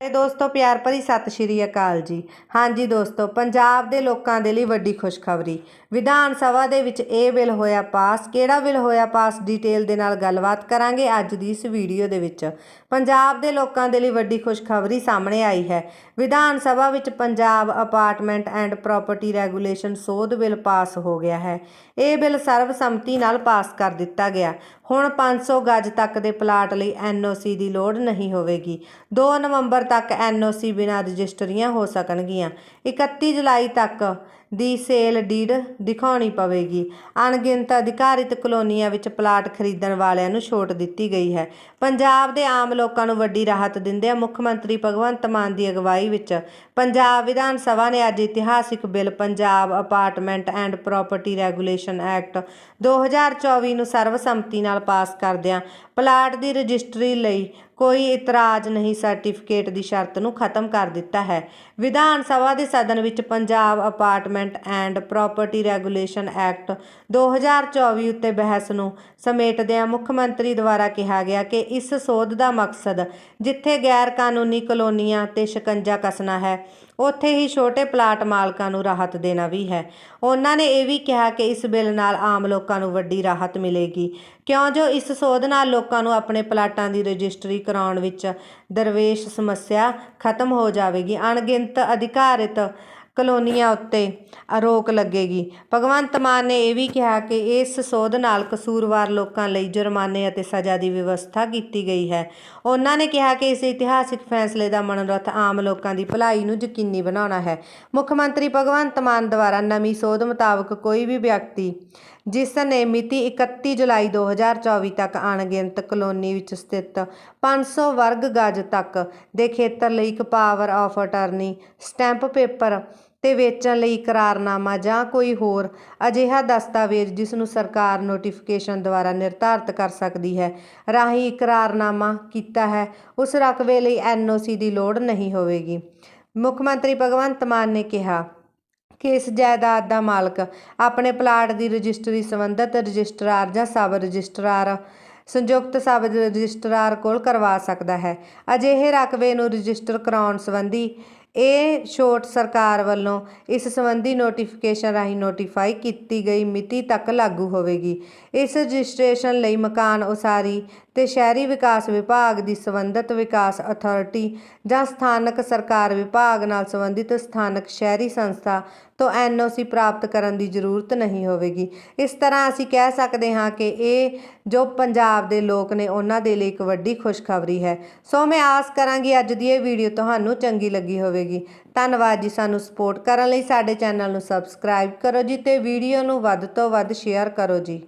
ਤੇ ਦੋਸਤੋ, ਪਿਆਰ ਭਰੀ ਸਤਿ ਸ਼੍ਰੀ ਅਕਾਲ ਜੀ। ਹਾਂਜੀ ਦੋਸਤੋ, ਪੰਜਾਬ ਦੇ ਲੋਕਾਂ ਦੇ ਲਈ ਵੱਡੀ ਖੁਸ਼ਖਬਰੀ। ਵਿਧਾਨ ਸਭਾ ਦੇ ਵਿੱਚ ਇਹ ਬਿੱਲ ਹੋਇਆ ਪਾਸ। ਕਿਹੜਾ ਬਿੱਲ ਹੋਇਆ ਪਾਸ? ਡਿਟੇਲ ਦੇ ਨਾਲ ਗੱਲਬਾਤ ਕਰਾਂਗੇ ਅੱਜ ਦੀ ਇਸ ਵੀਡੀਓ ਦੇ ਵਿੱਚ। ਪੰਜਾਬ ਦੇ ਲੋਕਾਂ ਦੇ ਲਈ ਵੱਡੀ ਖੁਸ਼ਖਬਰੀ ਸਾਹਮਣੇ ਆਈ ਹੈ। ਵਿਧਾਨ ਸਭਾ ਵਿੱਚ Punjab apartment and property regulation ਸੋਧ ਬਿੱਲ ਪਾਸ ਹੋ ਗਿਆ ਹੈ। ਇਹ ਬਿੱਲ ਸਰਬਸੰਮਤੀ ਨਾਲ ਪਾਸ ਕਰ ਦਿੱਤਾ ਗਿਆ। ਹੁਣ 500 ਗਜ ਤੱਕ ਦੇ ਪਲਾਟ ਲਈ ਐਨਓਸੀ ਦੀ ਲੋੜ ਨਹੀਂ ਹੋਵੇਗੀ। 2 ਨਵੰਬਰ ਤੱਕ ਐਨਓਸੀ ਬਿਨਾਂ ਰਜਿਸਟਰੀਆਂ ਹੋ ਸਕਣਗੀਆਂ। 31 ਜੁਲਾਈ ਤੱਕ ਦੀ ਸੇਲ ਡੀਡ ਦਿਖਾਉਣੀ ਪਵੇਗੀ। ਅਣਗਿਣਤ ਅਧਿਕਾਰਿਤ ਕਲੋਨੀਆਂ ਵਿੱਚ ਪਲਾਟ ਖਰੀਦਣ ਵਾਲਿਆਂ ਨੂੰ ਛੋਟ ਦਿੱਤੀ ਗਈ ਹੈ। ਪੰਜਾਬ ਦੇ ਆਮ ਲੋਕਾਂ ਨੂੰ ਵੱਡੀ ਰਾਹਤ ਦਿੰਦਿਆਂ ਮੁੱਖ ਮੰਤਰੀ ਭਗਵੰਤ ਮਾਨ ਦੀ ਅਗਵਾਈ ਵਿੱਚ ਪੰਜਾਬ ਵਿਧਾਨ ਸਭਾ ਨੇ ਅੱਜ ਇਤਿਹਾਸਿਕ bill Punjab apartment and property regulation act 2024 ਨੂੰ ਸਰਵਸੰਮਤੀ ਨਾਲ ਪਾਸ ਕਰਦਿਆਂ ਪਲਾਟ ਦੀ ਰਜਿਸਟਰੀ ਲਈ ਕੋਈ ਇਤਰਾਜ਼ ਨਹੀਂ ਸਰਟੀਫਿਕੇਟ ਦੀ ਸ਼ਰਤ ਨੂੰ ਖਤਮ ਕਰ ਦਿੱਤਾ ਹੈ। ਵਿਧਾਨ ਸਭਾ ਦੇ ਸਦਨ ਵਿੱਚ Punjab apartment and property regulation act 2024 ਉੱਤੇ ਬਹਿਸ ਨੂੰ ਸਮੇਟਦਿਆਂ ਮੁੱਖ ਮੰਤਰੀ ਦੁਆਰਾ ਕਿਹਾ ਗਿਆ ਕਿ ਇਸ ਸੋਧ ਦਾ ਮਕਸਦ ਜਿੱਥੇ ਗੈਰ ਕਾਨੂੰਨੀ ਕਲੋਨੀਆਂ ਤੇ ਸ਼ਿਕੰਜਾ ਕੱਸਣਾ ਹੈ ਉੱਥੇ ਹੀ ਛੋਟੇ ਪਲਾਟ ਮਾਲਕਾਂ ਨੂੰ ਰਾਹਤ ਦੇਣਾ ਵੀ ਹੈ। ਉਹਨਾਂ ਨੇ ਇਹ ਵੀ ਕਿਹਾ ਕਿ ਇਸ ਬਿੱਲ ਨਾਲ ਆਮ ਲੋਕਾਂ ਨੂੰ ਵੱਡੀ ਰਾਹਤ ਮਿਲੇਗੀ। ਕਿਉਂ ਜੋ ਇਸ ਸੋਧ ਨਾਲ ਲੋਕਾਂ ਨੂੰ ਆਪਣੇ ਪਲਾਟਾਂ ਦੀ ਰਜਿਸਟਰੀ ਕਰਾਉਣ ਵਿੱਚ ਦਰਵੇਸ਼ ਸਮੱਸਿਆ ਖਤਮ ਹੋ ਜਾਵੇਗੀ। ਅਣਗਿਣਤ ਅਧਿਕਾਰਿਤ ਕਲੋਨੀਆਂ ਉੱਤੇ ਰੋਕ ਲੱਗੇਗੀ। ਭਗਵੰਤ ਮਾਨ ਨੇ ਇਹ ਵੀ ਕਿਹਾ ਕਿ ਇਸ ਸੋਧ ਨਾਲ ਕਸੂਰਵਾਰ ਲੋਕਾਂ ਲਈ ਜੁਰਮਾਨੇ ਅਤੇ ਸਜ਼ਾ ਦੀ ਵਿਵਸਥਾ ਕੀਤੀ ਗਈ ਹੈ। ਉਹਨਾਂ ਨੇ ਕਿਹਾ ਕਿ ਇਸ ਇਤਿਹਾਸਿਕ ਫੈਸਲੇ ਦਾ ਮਨੋਰਥ ਆਮ ਲੋਕਾਂ ਦੀ ਭਲਾਈ ਨੂੰ ਯਕੀਨੀ ਬਣਾਉਣਾ ਹੈ। ਮੁੱਖ ਮੰਤਰੀ ਭਗਵੰਤ ਮਾਨ ਦੁਆਰਾ ਨਵੀਂ ਸੋਧ ਮੁਤਾਬਕ ਕੋਈ ਵੀ ਵਿਅਕਤੀ ਜਿਸ ਨੇ ਮਿਤੀ 31 ਜੁਲਾਈ 2024 ਤੱਕ ਅਣਗਿਣਤ ਕਲੋਨੀ ਵਿੱਚ ਸਥਿਤ 500 ਵਰਗ ਗਜ ਤੱਕ ਦੇ ਖੇਤਰ ਲਈ ਇੱਕ power of attorney stamp paper ਤੇ ਵੇਚਣ ਲਈ ਇਕਰਾਰਨਾਮਾ ਜਾਂ ਕੋਈ ਹੋਰ ਅਜਿਹਾ ਦਸਤਾਵੇਜ਼ ਜਿਸ ਨੂੰ ਸਰਕਾਰ ਨੋਟੀਫਿਕੇਸ਼ਨ ਦੁਆਰਾ ਨਿਰਧਾਰਤ ਕਰ ਸਕਦੀ ਹੈ, ਰਾਹੀਂ ਇਕਰਾਰਨਾਮਾ ਕੀਤਾ ਹੈ, ਉਸ ਰਕਬੇ ਲਈ ਐਨਓਸੀ ਦੀ ਲੋੜ ਨਹੀਂ ਹੋਵੇਗੀ। ਮੁੱਖ ਮੰਤਰੀ ਭਗਵੰਤ ਮਾਨ ਨੇ ਕਿਹਾ ਕਿ ਜਾਇਦਾਦ ਦਾ ਮਾਲਕ। ਆਪਣੇ ਪਲਾਟ ਦੀ ਰਜਿਸਟਰੀ ਸੰਬੰਧਿਤ ਰਜਿਸਟਰਾਰ ਜਾਂ ਸਬ ਰਜਿਸਟਰਾਰ ਸੰਯੁਕਤ ਸਬ ਰਜਿਸਟਰਾਰ ਕੋਲ ਕਰਵਾ ਸਕਦਾ ਹੈ। ਅਜਿਹੇ ਰਕਬੇ ਨੂੰ ਰਜਿਸਟਰ ਕਰਾਉਣ ਸੰਬੰਧੀ ਇਹ ਛੋਟ ਸਰਕਾਰ ਵੱਲੋਂ ਇਸ ਸੰਬੰਧੀ ਨੋਟੀਫਿਕੇਸ਼ਨ ਰਾਹੀਂ ਨੋਟੀਫਾਈ ਕੀਤੀ ਗਈ ਮਿਤੀ ਤੱਕ ਲਾਗੂ ਹੋਵੇਗੀ। ਇਸ ਰਜਿਸਟ੍ਰੇਸ਼ਨ ਲਈ ਮਕਾਨ ਉਸਾਰੀ ਤੇ ਸ਼ਹਿਰੀ ਵਿਕਾਸ ਵਿਭਾਗ ਦੀ ਸੰਬੰਧਿਤ ਵਿਕਾਸ ਅਥਾਰਟੀ ਜਾਂ ਸਥਾਨਕ ਸਰਕਾਰ ਵਿਭਾਗ ਨਾਲ ਸੰਬੰਧਿਤ ਸਥਾਨਕ ਸ਼ਹਿਰੀ ਸੰਸਥਾ ਤੋਂ ਐਨਓਸੀ ਪ੍ਰਾਪਤ ਕਰਨ ਦੀ ਜ਼ਰੂਰਤ ਨਹੀਂ ਹੋਵੇਗੀ। ਇਸ ਤਰ੍ਹਾਂ ਅਸੀਂ ਕਹਿ ਸਕਦੇ ਹਾਂ ਕਿ ਇਹ ਜੋ ਪੰਜਾਬ ਦੇ ਲੋਕ ਨੇ, ਉਹਨਾਂ ਦੇ ਲਈ ਇੱਕ ਵੱਡੀ ਖੁਸ਼ਖਬਰੀ ਹੈ। ਸੋ ਮੈਂ ਆਸ ਕਰਾਂਗੀ ਅੱਜ ਦੀ ਇਹ ਵੀਡੀਓ ਤੁਹਾਨੂੰ ਚੰਗੀ ਲੱਗੀ ਹੋਵੇਗੀ। ਧੰਨਵਾਦ ਜੀ ਸਾਨੂੰ ਸਪੋਰਟ ਕਰਨ ਲਈ। ਸਾਡੇ ਚੈਨਲ ਨੂੰ ਸਬਸਕ੍ਰਾਈਬ ਕਰੋ ਜੀ ਤੇ ਵੀਡੀਓ ਨੂੰ ਵੱਧ ਤੋਂ ਵੱਧ ਸ਼ੇਅਰ ਕਰੋ ਜੀ।